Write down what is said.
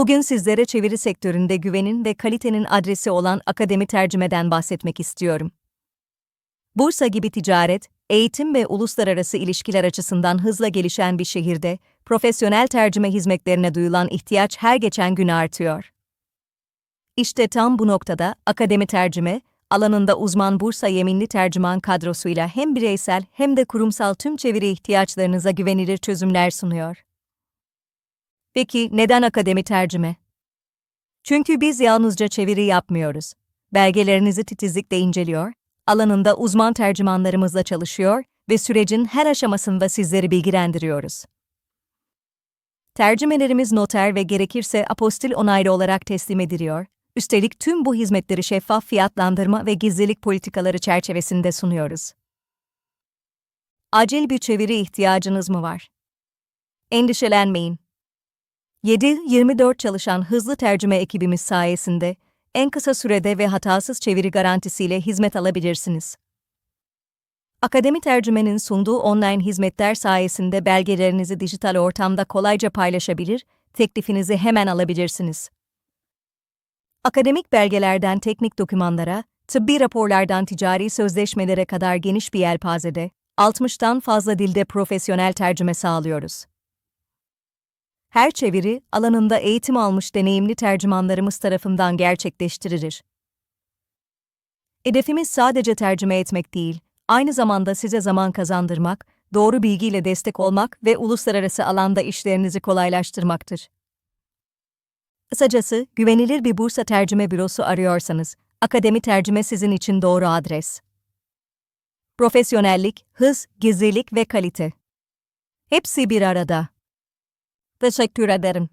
Bugün sizlere çeviri sektöründe güvenin ve kalitenin adresi olan akademi tercümeden bahsetmek istiyorum. Bursa gibi ticaret, eğitim ve uluslararası ilişkiler açısından hızla gelişen bir şehirde, profesyonel tercüme hizmetlerine duyulan ihtiyaç her geçen gün artıyor. İşte tam bu noktada akademi tercüme, alanında uzman Bursa yeminli tercüman kadrosuyla hem bireysel hem de kurumsal tüm çeviri ihtiyaçlarınıza güvenilir çözümler sunuyor. Peki neden akademi tercüme? Çünkü biz yalnızca çeviri yapmıyoruz. Belgelerinizi titizlikle inceliyor, alanında uzman tercümanlarımızla çalışıyor ve sürecin her aşamasında sizleri bilgilendiriyoruz. Tercümelerimiz noter ve gerekirse apostil onaylı olarak teslim ediliyor. Üstelik tüm bu hizmetleri şeffaf fiyatlandırma ve gizlilik politikaları çerçevesinde sunuyoruz. Acil bir çeviri ihtiyacınız mı var? Endişelenmeyin. 7-24 çalışan hızlı tercüme ekibimiz sayesinde en kısa sürede ve hatasız çeviri garantisiyle hizmet alabilirsiniz. Akademi Tercüme'nin sunduğu online hizmetler sayesinde belgelerinizi dijital ortamda kolayca paylaşabilir, teklifinizi hemen alabilirsiniz. Akademik belgelerden teknik dokümanlara, tıbbi raporlardan ticari sözleşmelere kadar geniş bir yelpazede, 60'tan fazla dilde profesyonel tercüme sağlıyoruz. Her çeviri, alanında eğitim almış deneyimli tercümanlarımız tarafından gerçekleştirilir. Hedefimiz sadece tercüme etmek değil, aynı zamanda size zaman kazandırmak, doğru bilgiyle destek olmak ve uluslararası alanda işlerinizi kolaylaştırmaktır. Kısacası, güvenilir bir Bursa tercüme bürosu arıyorsanız, Akademi Tercüme sizin için doğru adres. Profesyonellik, hız, gizlilik ve kalite. Hepsi bir arada. Teşekkür ederim.